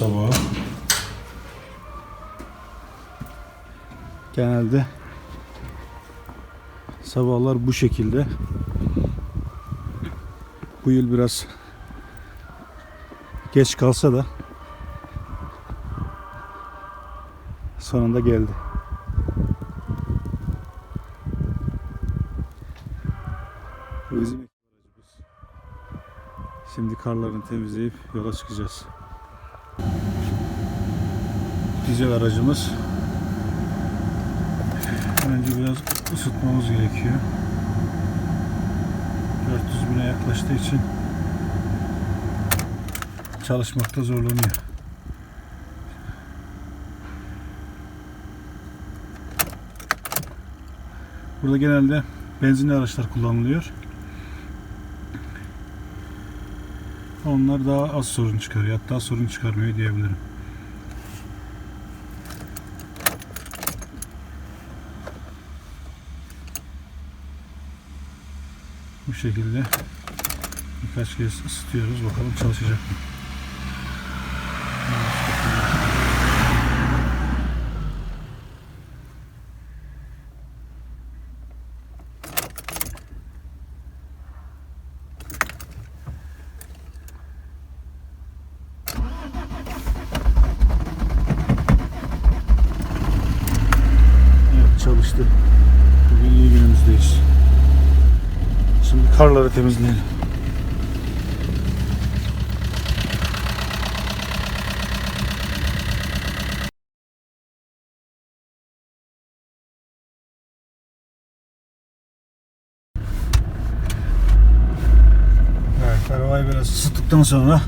Sabahı. Genelde sabahlar bu şekilde. Bu yıl biraz geç kalsa da sonunda geldi. Bizim. Şimdi karlarını temizleyip yola çıkacağız. Dizel aracımız. Önce biraz ısıtmamız gerekiyor. 400 bine yaklaştığı için çalışmakta zorlanıyor. Burada genelde benzinli araçlar kullanılıyor. Onlar daha az sorun çıkarıyor. Hatta sorun çıkarmıyor diyebilirim. Bu şekilde birkaç kez ısıtıyoruz. Bakalım çalışacak mı? Evet çalıştı. Bugün iyi günümüzdeyiz. Şimdi karları temizleyelim. Arabayı biraz ısıttıktan sonra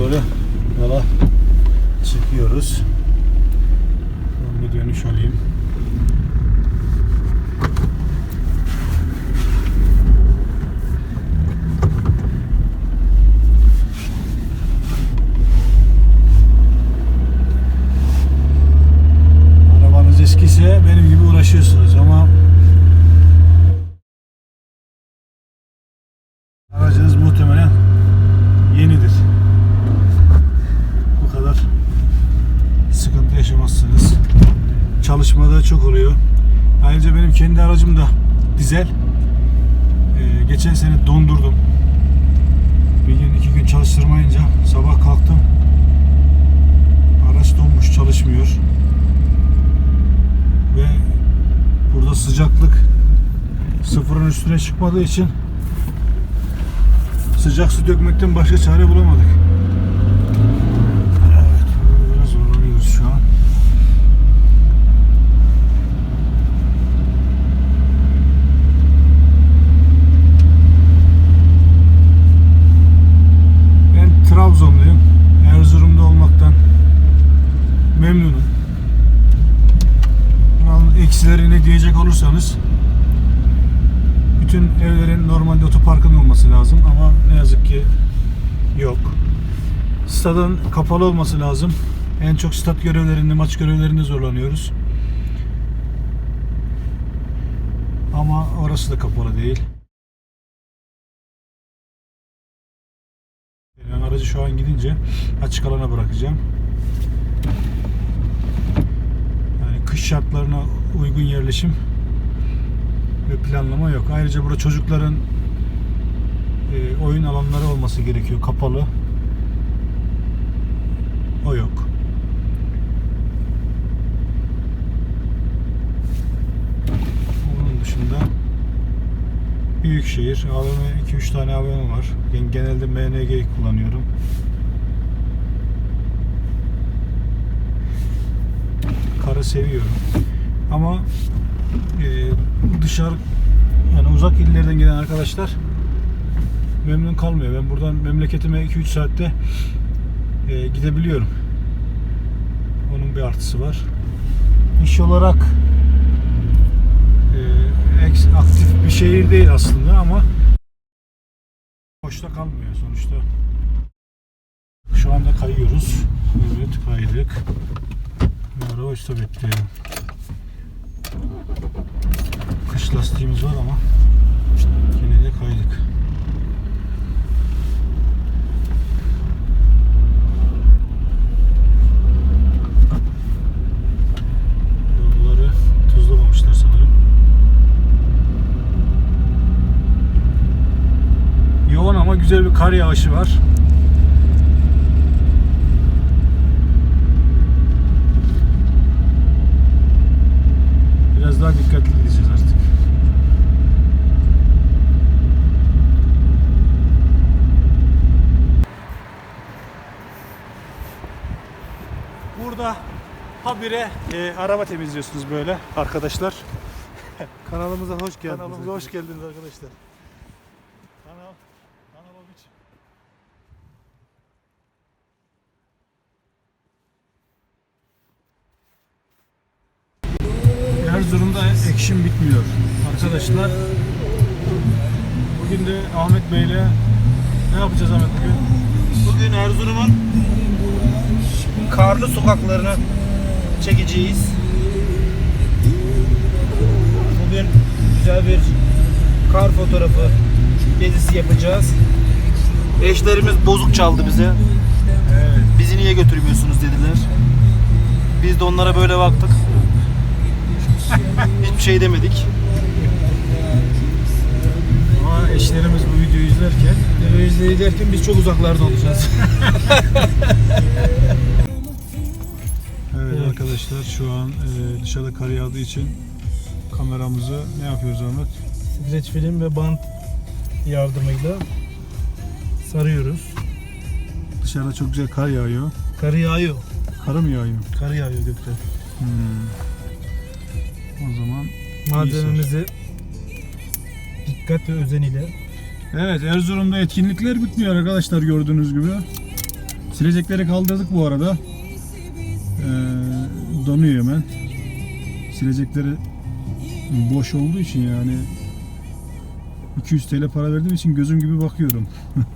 böyle yola çıkıyoruz. Ben bir dönüş alayım. Arabanız eskiyse benim gibi uğraşıyorsunuz ama aracınız muhtemelen yenidir. Bu kadar sıkıntı yaşamazsınız. Çalışmada çok oluyor. Ayrıca benim kendi aracım da dizel. Ee, geçen sene dondurdum. Bir gün iki gün çalıştırmayınca sabah kalktım. Araç donmuş çalışmıyor. Ve burada sıcaklık sıfırın üstüne çıkmadığı için sıcak su dökmekten başka çare bulamadık. Evet, biraz zorlanıyoruz şu an. Ben Trabzonluyum. Erzurum'da olmaktan memnunum. Bunun diyecek olursanız bütün evlerin normalde otoparkın olması lazım ama ne yazık ki yok. Stadın kapalı olması lazım. En çok stat görevlerinde, maç görevlerinde zorlanıyoruz. Ama orası da kapalı değil. Ben aracı şu an gidince açık alana bırakacağım. Yani kış şartlarına uygun yerleşim ve planlama yok. Ayrıca burada çocukların e, oyun alanları olması gerekiyor. Kapalı. O yok. Onun dışında büyük şehir. AVM 2-3 tane AVM var. Ben genelde MNG kullanıyorum. Karı seviyorum. Ama e, dışarı yani uzak illerden gelen arkadaşlar memnun kalmıyor. Ben buradan memleketime 2-3 saatte e, gidebiliyorum. Onun bir artısı var. İş olarak e, aktif bir şehir değil aslında ama boşta kalmıyor sonuçta. Şu anda kayıyoruz. Evet kaydık. Bir ara boşta bekleyelim. Kış lastiğimiz var ama yine de kaydık. Yolları tuzlamamışlar sanırım. Yoğun ama güzel bir kar yağışı var. Habire e, araba temizliyorsunuz böyle arkadaşlar. Kanalımıza hoş geldiniz. Kanalımıza hoş geldiniz arkadaşlar. Kanal, Kanaloviç. Erzurum'da ekşim bitmiyor. Arkadaşlar bugün de Ahmet Bey'le ne yapacağız Ahmet bugün? Bugün Erzurum'un karlı sokaklarını çekeceğiz. Bugün güzel bir kar fotoğrafı gezisi yapacağız. Eşlerimiz bozuk çaldı bize. Evet. Bizi niye götürmüyorsunuz dediler. Biz de onlara böyle baktık. Hiçbir şey demedik. Ama eşlerimiz bu videoyu izlerken Televizyonu derken biz çok uzaklarda olacağız. Arkadaşlar şu an e, dışarıda kar yağdığı için kameramızı ne yapıyoruz Ahmet? Streç film ve bant yardımıyla sarıyoruz. Dışarıda çok güzel kar yağıyor. Kar yağıyor. Karı mı yağıyor? Kar yağıyor gökte. Hmm. O zaman Malzememizi dikkat ve özen ile Evet Erzurum'da etkinlikler bitmiyor arkadaşlar gördüğünüz gibi. Silecekleri kaldırdık bu arada. Ee, donuyor hemen. Silecekleri boş olduğu için yani 200 TL para verdiğim için gözüm gibi bakıyorum.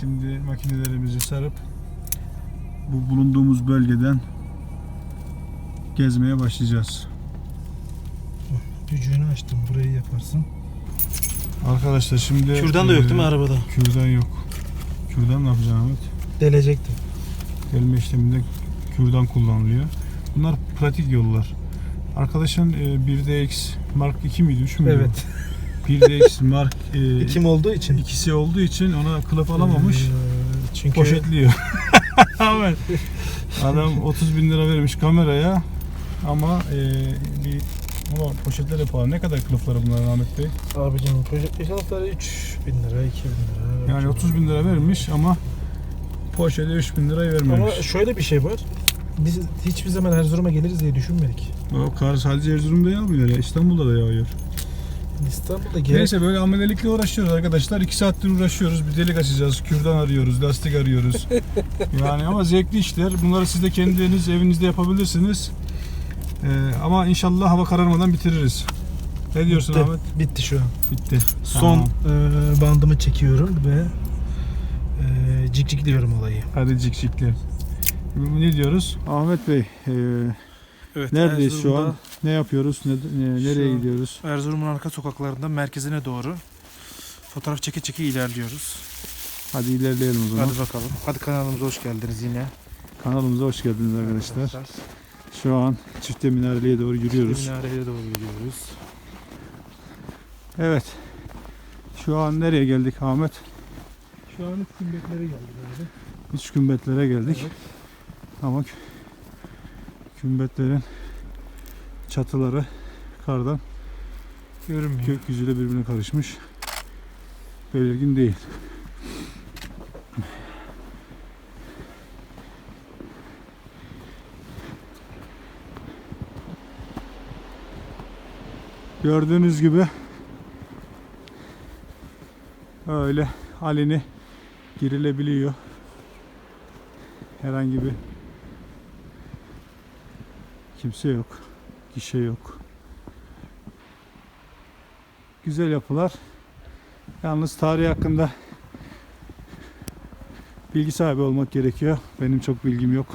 Şimdi makinelerimizi sarıp bu bulunduğumuz bölgeden gezmeye başlayacağız. gücünü açtım. Burayı yaparsın. Arkadaşlar şimdi Kürdan da yok değil mi e, arabada? Kürdan yok. Kürdan ne yapacaksın Ahmet? Delecektim. Delme işleminde kürdan kullanılıyor. Bunlar pratik yollar. Arkadaşın e, 1DX Mark 2 miydi 3 müydü? Evet. 1DX Mark e, Kim olduğu için. ikisi olduğu için ona kılıf alamamış. Ee, çünkü Poşetliyor. Ahmet. Adam 30 bin lira vermiş kameraya ama e, bir ama poşetler de pahalı. Ne kadar kılıfları bunlar Ahmet Bey? abicim poşet eşyalıkları 3 bin lira, 2 bin lira. Yani 30 bin lira vermiş ama poşete 3 bin lira vermemiş. Ama şöyle bir şey var. Biz hiçbir zaman Erzurum'a geliriz diye düşünmedik. O kar sadece Erzurum'da yağmıyor ya. İstanbul'da da yağıyor. İstanbul'da gerek Neyse böyle amelelikle uğraşıyoruz arkadaşlar. 2 saattir uğraşıyoruz. Bir delik açacağız. Kürdan arıyoruz. Lastik arıyoruz. yani ama zevkli işler. Bunları siz de kendiniz evinizde yapabilirsiniz. Ee, ama inşallah hava kararmadan bitiririz. Ne diyorsun bitti. Ahmet? Bitti şu an. Bitti. Son Tamam. e, bandımı çekiyorum ve cikcikliyorum olayı. Hadi cikcikli. Ne diyoruz? Ahmet Bey, e, Evet, neredeyiz şu an? Ne yapıyoruz? Ne, ne- nereye an- gidiyoruz? Erzurum'un arka sokaklarından merkezine doğru fotoğraf çeke çeke ilerliyoruz. Hadi ilerleyelim o zaman. Hadi bakalım. Hadi kanalımıza hoş geldiniz yine. Kanalımıza hoş geldiniz arkadaşlar. Şu an çifte minareliğe doğru yürüyoruz. Minareye doğru gidiyoruz. Evet. Şu an nereye geldik Ahmet? Şu an üç kümbetlere geldik. Üç kümbetlere geldik. Evet. Ama kü- kümbetlerin çatıları kardan Görünmüyor. gökyüzüyle birbirine karışmış. Belirgin değil. Gördüğünüz gibi öyle halini girilebiliyor. Herhangi bir kimse yok. Gişe yok. Güzel yapılar. Yalnız tarih hakkında bilgi sahibi olmak gerekiyor. Benim çok bilgim yok.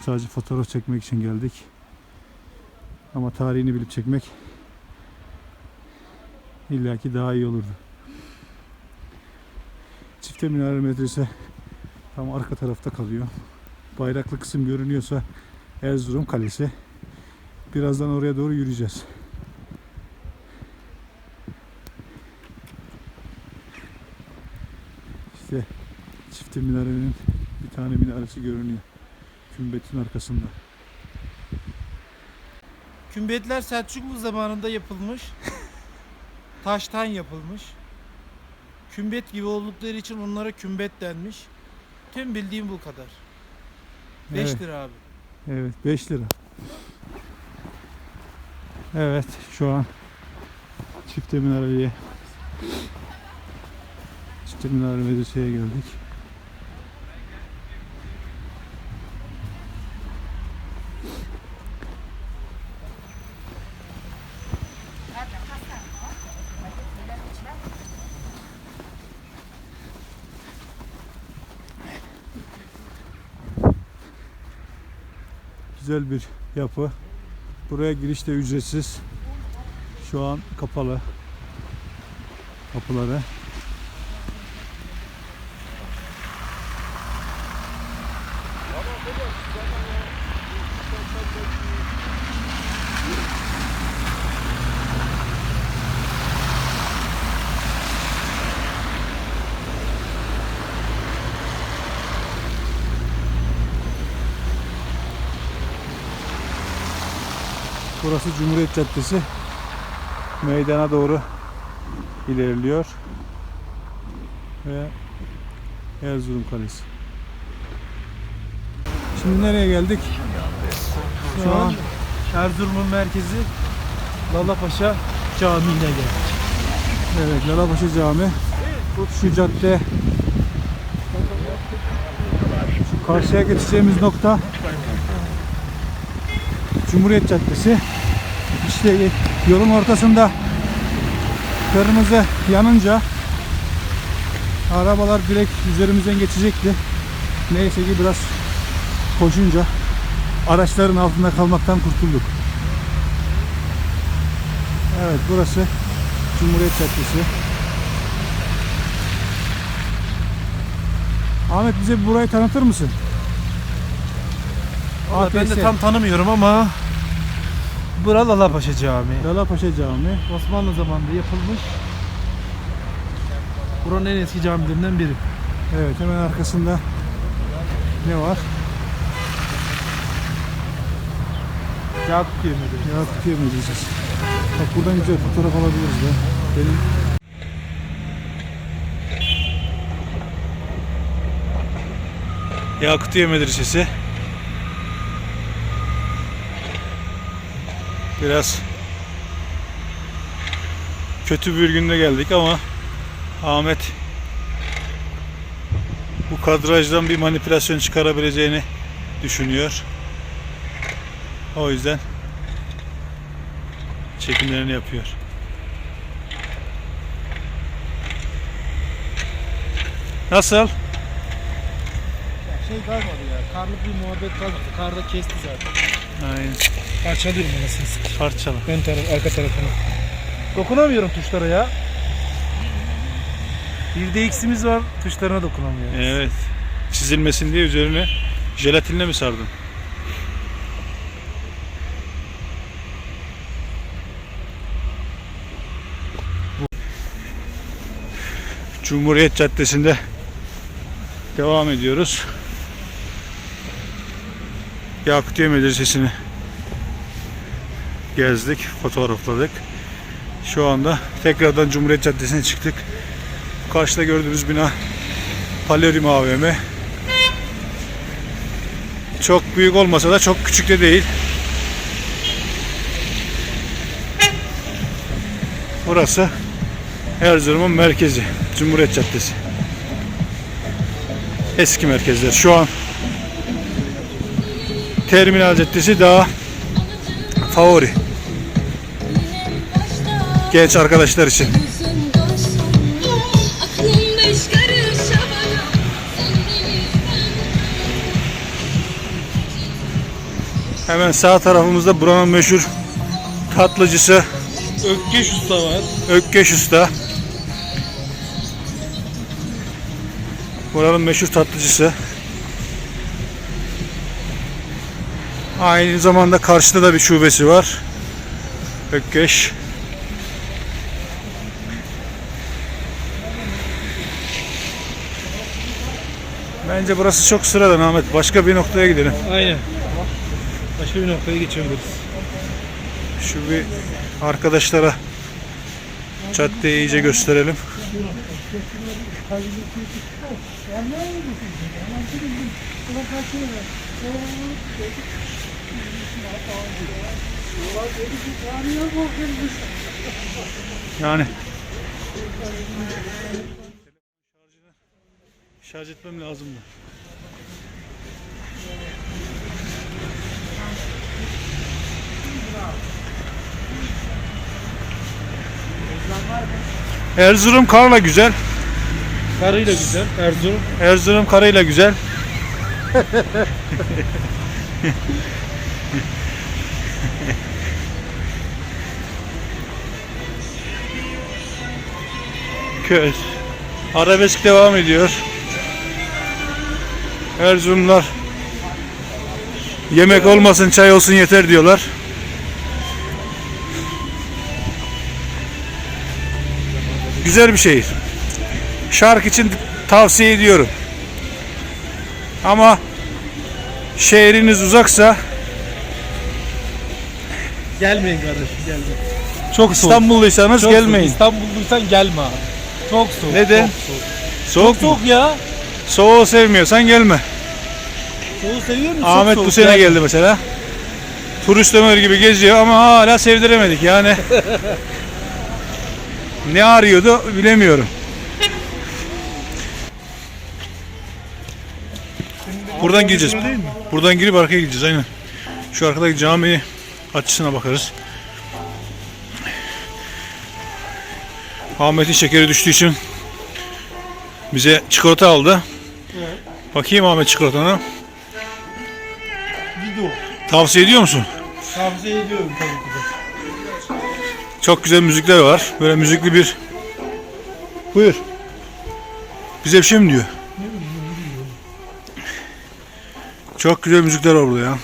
Sadece fotoğraf çekmek için geldik. Ama tarihini bilip çekmek illaki daha iyi olurdu. İşte minare medrese tam arka tarafta kalıyor. Bayraklı kısım görünüyorsa Erzurum Kalesi. Birazdan oraya doğru yürüyeceğiz. İşte çift minarenin bir tane minaresi görünüyor. Kümbetin arkasında. Kümbetler Selçuklu zamanında yapılmış. taştan yapılmış. Kümbet gibi oldukları için onlara kümbet denmiş. Tüm bildiğim bu kadar. 5 Evet. lira abi. Evet 5 lira. Evet şu an çifte minareliye çifte minareli medreseye geldik. Güzel bir yapı. Buraya giriş de ücretsiz. Şu an kapalı. Kapıları. Burası Cumhuriyet Caddesi. Meydana doğru ilerliyor. Ve Erzurum Kalesi. Şimdi nereye geldik? Şu an Erzurum'un merkezi Lalapaşa Camii'ne geldik. Evet, Lalapaşa Cami. Şu cadde karşıya geçeceğimiz nokta Cumhuriyet Caddesi. İşte yolun ortasında kırmızı yanınca arabalar direkt üzerimizden geçecekti. Neyse ki biraz koşunca araçların altında kalmaktan kurtulduk. Evet burası Cumhuriyet Caddesi. Ahmet bize burayı tanıtır mısın? Ben de tam tanımıyorum ama Bura Lalapaşa Camii. Lalapaşa Camii. Osmanlı zamanında yapılmış. Buranın en eski camilerinden biri. Evet hemen arkasında ne var? Yakup Yemedi. Yakupiye Medresesi. Bak buradan güzel fotoğraf alabiliriz de. Benim Yakutiye Medresesi. Biraz kötü bir günde geldik ama Ahmet bu kadrajdan bir manipülasyon çıkarabileceğini düşünüyor. O yüzden çekimlerini yapıyor. Nasıl? Şey kalmadı ya. Karlık bir muhabbet kalmadı. Karda kesti zaten. Aynen. Parçalıyorum anasını sikeyim. Parçalı. Ön taraf, arka tarafını. Dokunamıyorum tuşlara ya. Bir de X'imiz var, tuşlarına dokunamıyorum. Evet. Çizilmesin diye üzerine jelatinle mi sardın? Cumhuriyet Caddesi'nde devam ediyoruz. Yakutiye Medresesi'ni gezdik, fotoğrafladık. Şu anda tekrardan Cumhuriyet Caddesi'ne çıktık. Karşıda gördüğünüz bina Palerim AVM. Çok büyük olmasa da çok küçük de değil. Burası Erzurum'un merkezi. Cumhuriyet Caddesi. Eski merkezler. Şu an Terminal Caddesi daha favori. Genç arkadaşlar için. Hemen sağ tarafımızda buranın meşhur tatlıcısı Ökkeş Usta var. Ökkeş Usta. Buranın meşhur tatlıcısı. Aynı zamanda karşıda da bir şubesi var. Ökkeş. Bence burası çok sıradan Ahmet. Başka bir noktaya gidelim. Aynen. Başka bir noktaya geçebiliriz. Şu bir arkadaşlara caddeyi iyice gösterelim. Yani şarj etmem lazımdı. Erzurum karla güzel. Karıyla güzel. Erzurum. Erzurum karıyla güzel. Köz. Arabesk devam ediyor. Erzurumlar yemek olmasın çay olsun yeter diyorlar. Güzel bir şehir. Şark için tavsiye ediyorum. Ama şehriniz uzaksa Gelmeyin kardeşim gelmeyin. çok İstanbulluysanız Çok gelmeyin. İstanbulluysan gelme abi. Çok soğuk. Neden? Çok soğuk. Soğuk mu? Soğuk ya. Soğuğu sevmiyorsan gelme. Soğuğu seviyor musun? Ahmet bu sene geldi mesela. Turist Ömer gibi geziyor ama hala sevdiremedik yani. ne arıyordu bilemiyorum. Buradan gideceğiz. Buradan girip arkaya gideceğiz aynen. Şu arkadaki cami açısına bakarız. Ahmet'in şekeri düştüğü için bize çikolata aldı. Bakayım Ahmet çikolatana. Video. Tavsiye ediyor musun? Tavsiye ediyorum tabii ki de. Çok güzel müzikler var. Böyle müzikli bir... Buyur. Bize bir şey mi diyor? Çok güzel müzikler var burada ya.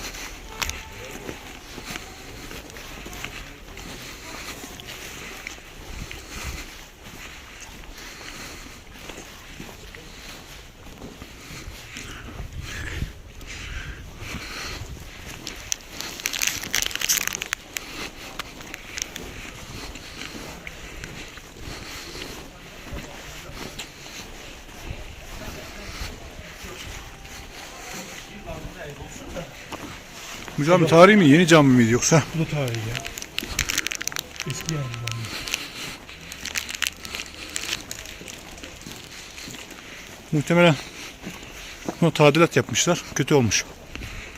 Bu cami tarihi mi? Yeni cami miydi yoksa? Bu da tarihi ya. Eski yani. Muhtemelen o tadilat yapmışlar. Kötü olmuş.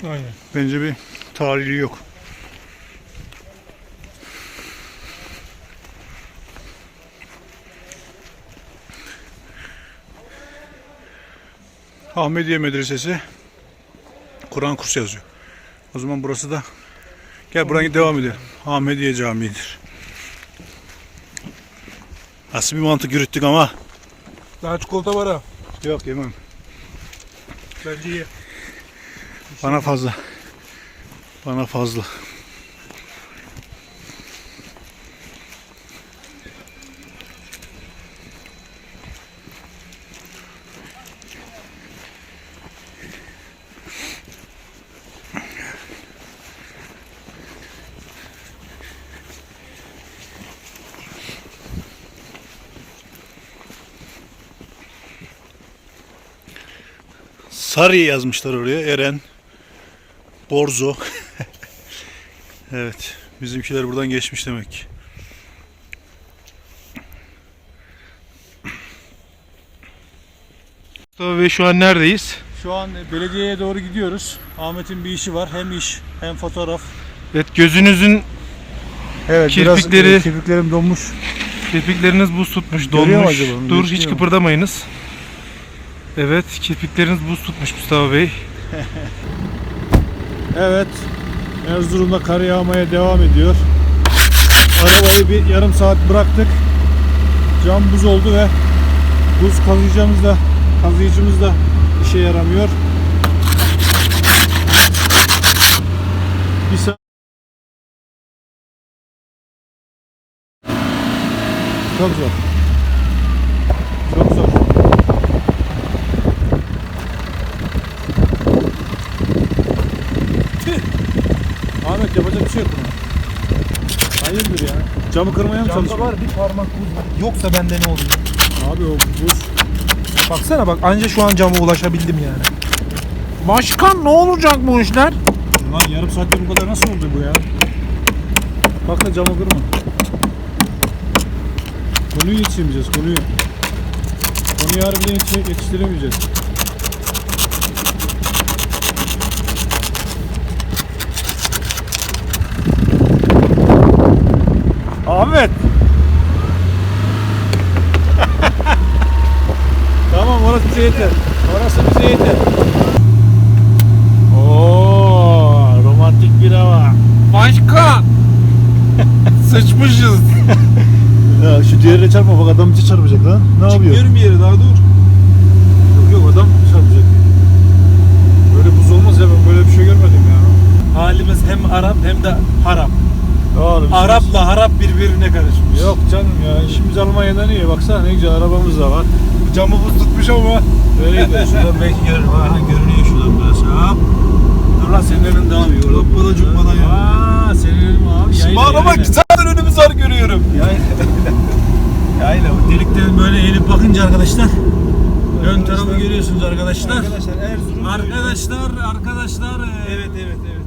Aynen. Bence bir tarihi yok. Ahmediye Medresesi Kur'an kursu yazıyor. O zaman burası da gel buradan devam edelim. Ahmediye Camii'dir. Nasıl bir mantık yürüttük ama Daha çikolata var ha. yok yemem. Bence ye. Bana fazla. Bana fazla. Sarı yazmışlar oraya. Eren. Borzo. evet. Bizimkiler buradan geçmiş demek Bey şu an neredeyiz? Şu an belediyeye doğru gidiyoruz. Ahmet'in bir işi var. Hem iş hem fotoğraf. Evet gözünüzün Evet Kirpikleri- biraz e, kirpiklerim donmuş. kirpikleriniz buz tutmuş, Görüyor donmuş. acaba? Dur hiç kıpırdamayınız. Evet kirpikleriniz buz tutmuş Mustafa Bey. Evet. Erzurum'da kar yağmaya devam ediyor. Arabayı bir yarım saat bıraktık. Cam buz oldu ve buz kazıyıcımız da kazıyıcımız da işe yaramıyor. Bir saat. Çok zor. Camı kırmaya mı Camda çalışıyorsun? var bir parmak buz. Yoksa bende ne oluyor? Abi o buz. Baksana bak anca şu an cama ulaşabildim yani. Başkan ne olacak bu işler? Lan yarım saatte bu kadar nasıl oldu bu ya? Bak da camı kırma. Konuyu yetiştiremeyeceğiz konuyu. Konuyu harbiden yetiş- yetiştiremeyeceğiz. Ahmet. tamam orası bize yeter. Orası bize yeter. Oo, romantik bir hava. Başkan! Sıçmışız. Ya şu diğerine çarpma bak adam bize çarpacak lan. Ne yapıyor? Çıkmıyorum bir yere daha dur. Yok yok adam çarpacak. Böyle buz olmaz ya ben böyle bir şey görmedim ya. Halimiz hem Arap hem de harap. Oğlum, Arapla harap birbirine karışmış. Yok canım ya işimiz Almanya'dan iyi. Baksana ne güzel arabamız da var. Camı buz tutmuş ama. Öyle. Şuradan belki görür. Ha, görünüyor şuradan biraz. Hop. Dur lan senin önün daha büyük. Hoppala cuppala ya. Aa senin önün abi. Yayla, Bana bak zaten önümü zar görüyorum. Yayla. Yayla. O delikten böyle eğilip bakınca arkadaşlar. Ön tarafı görüyorsunuz arkadaşlar. Arkadaşlar Erzurum. Arkadaşlar, arkadaşlar. e, Evet evet evet.